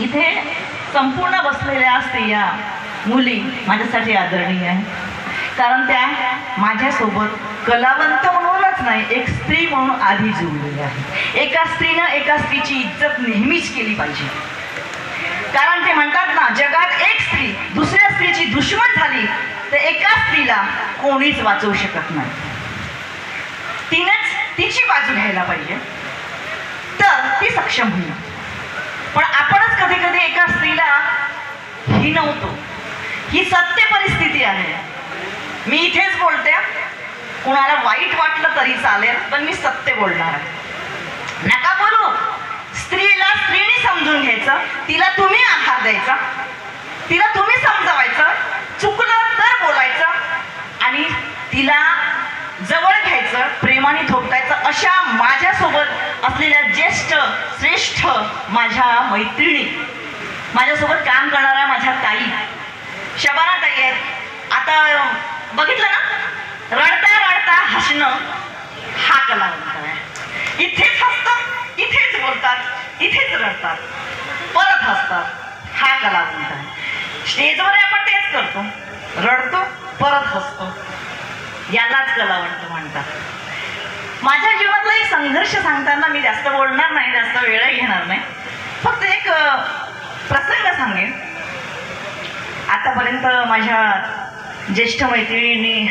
इथे संपूर्ण बसलेल्या स्त्रिया मुली माझ्यासाठी आदरणीय आहे कारण त्या माझ्यासोबत कलावंत म्हणूनच नाही एक स्त्री म्हणून आधी जुळलेल्या आहे एका स्त्रीनं एका स्त्रीची इज्जत नेहमीच केली पाहिजे. कारण ते म्हणतात ना जगात एक स्त्री दुसऱ्या स्त्रीची दुश्मन झाली तर एका स्त्रीला कोणीच वाचवू शकत नाही. तिनेच तिची बाजू घ्यायला पाहिजे. तर ती सक्षम होईल. आपणच एका स्त्रीला हिनवतो ही सत्य परिस्थिती आहे. मी इथेच बोलते कुणाला वाईट वाटलं तरी चालेल पण मी सत्य बोलणार आहे. नका बोलू. स्त्रीला स्त्रीने समजून घ्यायचं तिला तुम्ही आधार द्यायचा तिला तुम्ही समजवायचं चुकलं तर बोलायचं आणि तिला जवळ घ्यायचं प्रेमाने थोपटायचं अशा माझ्यासोबत असलेल्या ज्येष्ठ श्रेष्ठ माझ्या मैत्रिणी. माझ्यासोबत काम करणाऱ्या माझ्या ताई. शबाना ताई आहेत. आता बघितलं ना? रडता रडता हसणं हा कलावंत आहे. इथेच हसतात इथेच बोलतात इथेच रडतात. परत हसतात. हा कलावंत आहे. स्टेजवर आपण तेच करतो. रडतो परत हसतो. यालाच कलावंत म्हणतात. माझ्या जीवनातला एक संघर्ष सांगताना मी जास्त बोलणार नाही जास्त वेळ घेणार नाही फक्त एक अ, प्रसंग सांगेन. आतापर्यंत माझ्या ज्येष्ठ मैत्रिणींनी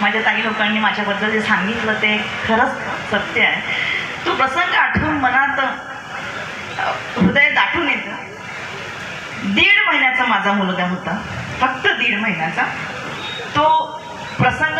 माझ्या ताई लोकांनी माझ्याबद्दल जे सांगितलं ते खरंच सत्य आहे. तो प्रसंग आठवून मनात हृदय दाटून येतं. दीड महिन्याचा माझा मुलगा होता. फक्त दीड महिन्याचा. तो प्रसंग